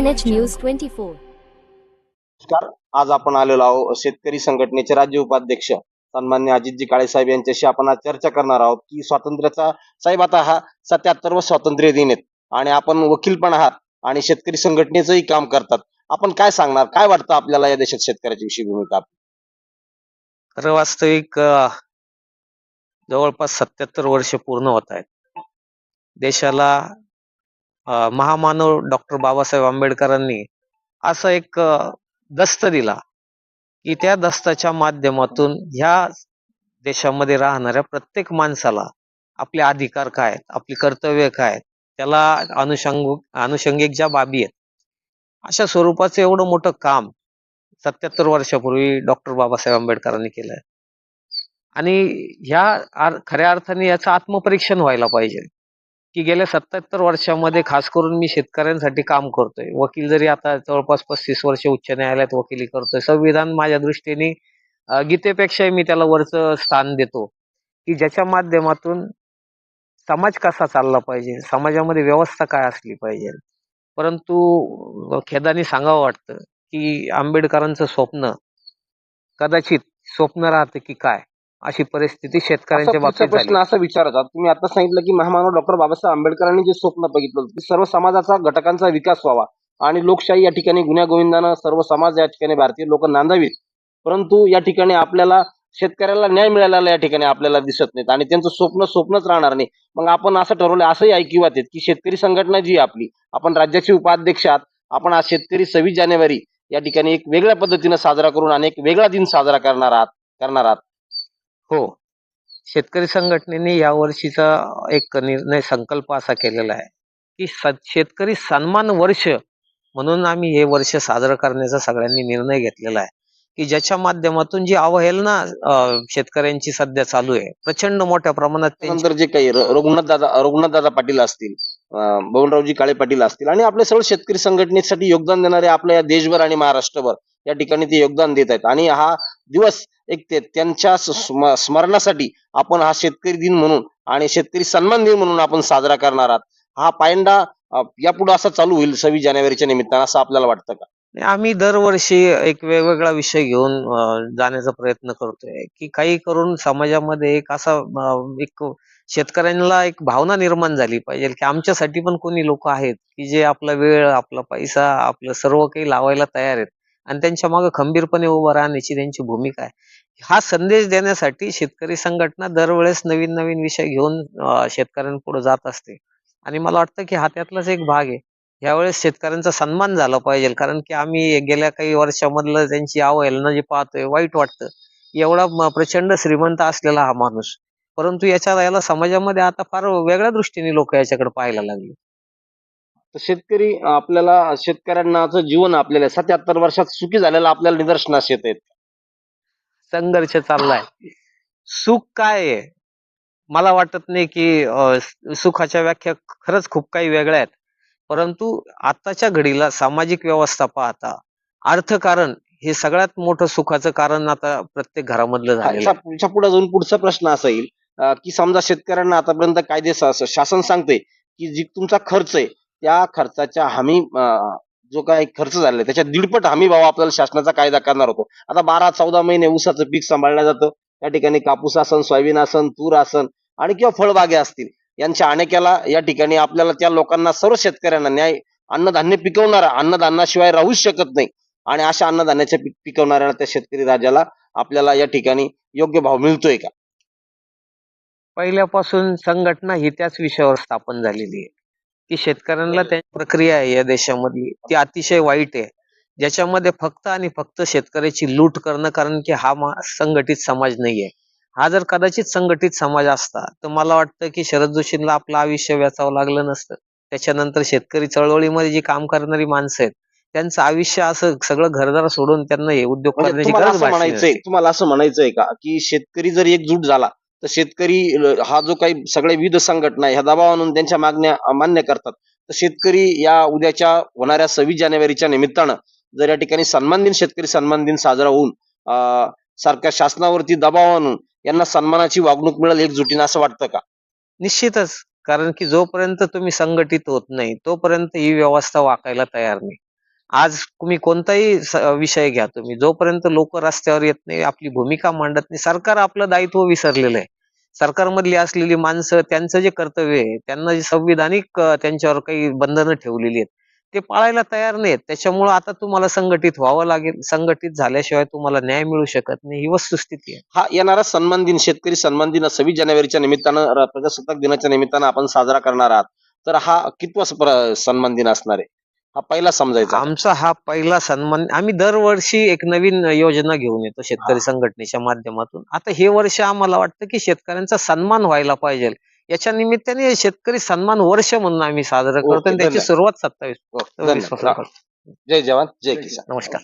एएनएच news twenty four नमस्कार. आज आपण आलेलो आहोत शेतकरी संघटनेचे राज्य उपाध्यक्ष सन्मान्य अजितजी काळे साहेब यांच्याशी आपण आज चर्चा करणार आहोत की स्वातंत्र्याचा साहेब आता हा सत्याहत्तर स्वातंत्र्य दिन आहेत आणि आपण वकील पण आहात आणि शेतकरी संघटनेचंही काम करतात. आपण काय सांगणार? काय वाटतं आपल्याला या देशात शेतकऱ्याची विषयी भूमिका? खरं वास्तविक जवळपास सत्याहत्तर वर्ष पूर्ण होत आहेत. देशाला महामानव डॉक्टर बाबासाहेब आंबेडकरांनी असं एक दस्त दिला की त्या दस्ताच्या माध्यमातून ह्या देशामध्ये राहणाऱ्या प्रत्येक माणसाला आपले अधिकार काय आहेत आपली कर्तव्य काय त्याला अनुषंग अनुषंगिक ज्या बाबी आहेत अशा स्वरूपाचं एवढं मोठं काम सत्याहत्तर वर्षापूर्वी डॉक्टर बाबासाहेब आंबेडकरांनी केलंय. आणि ह्या खऱ्या अर्थाने याचं आत्मपरीक्षण व्हायला पाहिजे. की गेल्या सत्याहत्तर वर्षामध्ये खास करून मी शेतकऱ्यांसाठी काम करतोय. वकील जरी आता जवळपास पस्तीस वर्ष उच्च न्यायालयात वकिली करतोय. संविधान माझ्या दृष्टीने गीतेपेक्षाही मी त्याला वरचं स्थान देतो. की ज्याच्या माध्यमातून समाज कसा चालला पाहिजे? समाजामध्ये व्यवस्था काय असली पाहिजे? परंतु अं, खेदाने सांगावं वाटतं की आंबेडकरांचं स्वप्न कदाचित स्वप्न राहतं की काय? अशी परिस्थिती शेतकऱ्यांच्या बाबतीत प्रश्न असा विचारायचा तुम्ही आता सांगितलं की महामानव डॉक्टर बाबासाहेब आंबेडकरांनी जे स्वप्न बघितलं की सर्व समाजाचा घटकांचा विकास व्हावा आणि लोकशाही या ठिकाणी गुन्ह्या गोविंदानं सर्व समाज या ठिकाणी भारतीय लोक नांदावीत. परंतु या ठिकाणी आपल्याला शेतकऱ्याला न्याय मिळालेला या ठिकाणी आपल्याला दिसत नाहीत आणि त्यांचं स्वप्न स्वप्नच राहणार नाही. मग आपण असं ठरवलं असंही ऐकिवात आहेत की शेतकरी संघटना जी आपली आपण राज्याचे उपाध्यक्ष आहात आपण आज शेतकरी सव्वीस जानेवारी या ठिकाणी एक वेगळ्या पद्धतीनं साजरा करून आणि एक वेगळा दिन साजरा करणार आहात करणार आहात. हो. शेतकरी संघटनेने या वर्षीचा एक निर्णय संकल्प असा केलेला आहे की स- शेतकरी सन्मान वर्ष म्हणून आम्ही हे वर्ष साजरं करण्याचा सगळ्यांनी निर्णय घेतलेला आहे. की ज्याच्या माध्यमातून जी अवहेलना शेतकऱ्यांची सध्या चालू आहे. प्रचंड मोठ्या प्रमाणात त्यांची नंतर जे काही र- रघुनाथ दादा रघुनाथ दादा पाटील असतील बबनरावजी काळे पाटील असतील आणि आपले सर्व शेतकरी संघटनेसाठी योगदान देणारे आपल्या या देशभर आणि महाराष्ट्रभर या ठिकाणी ते योगदान देत आहेत. आणि हा दिवस एक ते त्यांच्या स्म- स्मरणासाठी आपण हा शेतकरी दिन म्हणून आणि शेतकरी सन्मान दिन म्हणून आपण साजरा करणार आहात. हा पायंडा यापुढे असा चालू होईल सव्वीस जानेवारीच्या निमित्तानं असं आपल्याला वाटतं का? आम्ही दरवर्षी एक वेगवेगळा विषय घेऊन जाण्याचा प्रयत्न करतोय की काही करून समाजामध्ये एक असा एक शेतकऱ्यांना एक भावना निर्माण झाली पाहिजे की आमच्यासाठी पण कोणी लोक आहेत की जे आपला वेळ आपला पैसा आपलं सर्व काही लावायला तयार आहेत. आणि त्यांच्या मागे खंबीरपणे उभं राहण्याची त्यांची भूमिका आहे. हा संदेश देण्यासाठी शेतकरी संघटना दरवेळेस नवीन नवीन विषय घेऊन शेतकऱ्यांपुढे जात असते. आणि मला वाटतं की हा त्यातलाच एक भाग आहे. यावेळेस शेतकऱ्यांचा सन्मान झाला पाहिजे कारण की आम्ही गेल्या काही वर्षामधलं त्यांची अवहेलना जे पाहतोय वाईट वाटतं. एवढा प्रचंड श्रीमंत असलेला हा माणूस. परंतु याच्या याला समाजामध्ये आता फार वेगळ्या दृष्टीने लोक याच्याकडे पाहायला लागले. तर शेतकरी आपल्याला शेतकऱ्यांनाचं जीवन आपल्याला सत्याहत्तर वर्षात सुखी झालेलं आपल्याला निदर्शनास येत आहेत. संघर्ष चाललाय. सुख काय आहे? मला वाटत नाही की अं, सुखाच्या व्याख्या खरंच खूप काही वेगळ्या आहेत. परंतु आताच्या घडीला सामाजिक व्यवस्था पाहता अर्थकारण हे सगळ्यात मोठं सुखाचं कारण आता प्रत्येक घरामधलं झालेलं आहे. पुढच्या पुढे जाऊन पुढचा प्रश्न असा येईल अं, की समजा शेतकऱ्यांना आतापर्यंत कायदे शासन सांगते की जी तुमचा खर्च आहे त्या खर्चाच्या हमी जो काही खर्च झालेला त्याच्या दीडपट हमी भाव आपल्याला शासनाचा कायदा करणार होतो. आता बारा चौदा महिने ऊसाचं पीक सांभाळलं जातं. त्या ठिकाणी कापूस आसन सोयाबीन आसन तूर आसन आणि किंवा फळबागे असतील यांच्या अनेक्याला या ठिकाणी आपल्याला त्या लोकांना सर्व शेतकऱ्यांना न्याय अन्नधान्य पिकवणारा अन्नधान्याशिवाय राहूच शकत नाही. आणि अशा अन्नधान्याच्या पीक पिकवणाऱ्या त्या शेतकरी राजाला आपल्याला या ठिकाणी योग्य भाव मिळतोय का? पहिल्यापासून संघटना ही त्याच विषयावर स्थापन झालेली आहे. की शेतकऱ्यांना त्यांची प्रक्रिया आहे या देशामधली. ती अतिशय वाईट आहे. ज्याच्यामध्ये फक्त आणि फक्त शेतकऱ्याची लूट करणं कारण की हा संघटित समाज नाहीये. हा जर कदाचित संघटित समाज असता तर मला वाटतं की शरद जोशींना आपलं आयुष्य वेचावं लागलं नसतं. त्याच्यानंतर शेतकरी चळवळीमध्ये जी काम करणारी माणसं आहेत त्यांचं आयुष्य असं सगळं घरदार सोडून त्यांना हे उद्योग म्हणजे करण्याची गरज म्हणायचंय. तुम्हाला असं म्हणायचंय का की शेतकरी जर एकजूट झाला तर शेतकरी हा जो काही सगळे विविध संघटना ह्या दबाव आणून त्यांच्या मागण्या मान्य करतात. तर शेतकरी या उद्याच्या होणाऱ्या सव्वीस जानेवारीच्या निमित्तानं जर या ठिकाणी सन्मान दिन शेतकरी सन्मान दिन साजरा होऊन अं, सारख्या शासनावरती दबाव आणून यांना सन्मानाची वागणूक मिळेल एकजुटीनं असं वाटतं का? निश्चितच. कारण की जोपर्यंत तुम्ही संघटित होत नाही तोपर्यंत ही व्यवस्था वाकायला तयार नाही. आज तुम्ही कोणताही विषय घ्या तुम्ही. जोपर्यंत लोक रस्त्यावर येत नाही आपली भूमिका मांडत नाही सरकार आपलं दायित्व विसरलेलं आहे. सरकारमधली असलेली माणसं त्यांचं जे कर्तव्य आहे त्यांना जे संविधानिक त्यांच्यावर काही बंधनं ठेवलेली आहेत ते पाळायला तयार नाहीत. त्याच्यामुळे आता तुम्हाला संघटित व्हावं लागेल. संघटित झाल्याशिवाय तुम्हाला न्याय मिळू शकत नाही. ही वस्तुस्थिती आहे. हा येणारा सन्मान दिन शेतकरी सन्मान दिन सव्वीस जानेवारीच्या निमित्तानं प्रजासत्ताक दिनाच्या निमित्तानं आपण साजरा करणार आहात. तर हा कितवा सन्मान दिन असणार आहे? हा पहिला समजायचा. आमचा हा पहिला सन्मान आम्ही दरवर्षी एक नवीन योजना घेऊन येतो शेतकरी संघटनेच्या माध्यमातून. आता हे वर्ष आम्हाला वाटतं की शेतकऱ्यांचा सन्मान व्हायला पाहिजे. याच्या निमित्ताने शेतकरी सन्मान वर्ष म्हणून आम्ही साजरं करतो आणि त्याची. सुरुवात सत्तावीस करतो. जय जवान जय किसान नमस्कार.